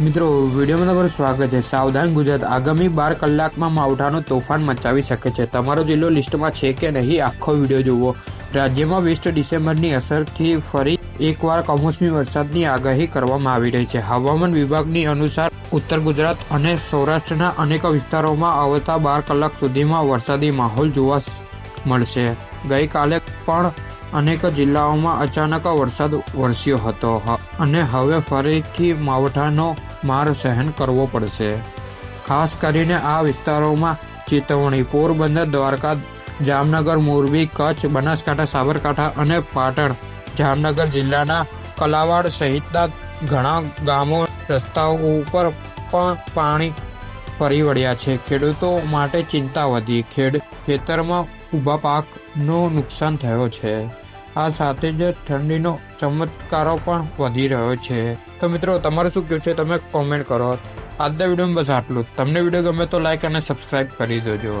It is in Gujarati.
મિત્રો, વિડીયોમાં તમારું સ્વાગત છે. સાવધાન ગુજરાત. આગામી બાર કલાકમાં માવઠાનું તોફાન મચાવી શકે છે. તમારો જિલ્લો લિસ્ટમાં છે કે નહીં, આખો વીડિયો જુઓ. રાજ્યમાં વીસ ડિસેમ્બરની અસરથી ફરી એકવાર કમોસમી વરસાદની આગાહી કરવામાં આવી રહી છે. હવામાન વિભાગની અનુસાર, ઉત્તર ગુજરાત અને સૌરાષ્ટ્રના અનેક વિસ્તારોમાં આવતા બાર કલાક સુધીમાં વરસાદી માહોલ જોવા મળશે. ગઈકાલે પણ અનેક જિલ્લાઓમાં અચાનક વરસાદ વરસ્યો હતો. અને હવે ફરીથી માવઠાનો માર સહન કરવો પડશે. ખાસ કરીને આ વિસ્તારોમાં ચેતવણી, પોરબંદર, દ્વારકા, જામનગર, મોરબી, કચ્છ, બનાસકાંઠા, સાબરકાંઠા અને પાટણ. જામનગર જિલ્લાના કલાવાડ સહિતના ઘણા ગામો રસ્તાઓ ઉપર પણ પાણી ફરી વળ્યા છે. ખેડૂતો માટે ચિંતા વધી. ખેડ ખેતરમાં ઊભા પાકનું નુકસાન થયો છે. આ સાથે જ ઠંડીનો ચમત્કારો પણ વધી રહ્યો છે. તો મિત્રો, તમારું શું કહેવું છે? તમે કોમેન્ટ કરો. આજના વિડીયોમાં બસ આટલું તમને વીડિયો ગમે તો લાઈક અને સબસ્ક્રાઈબ કરી દેજો.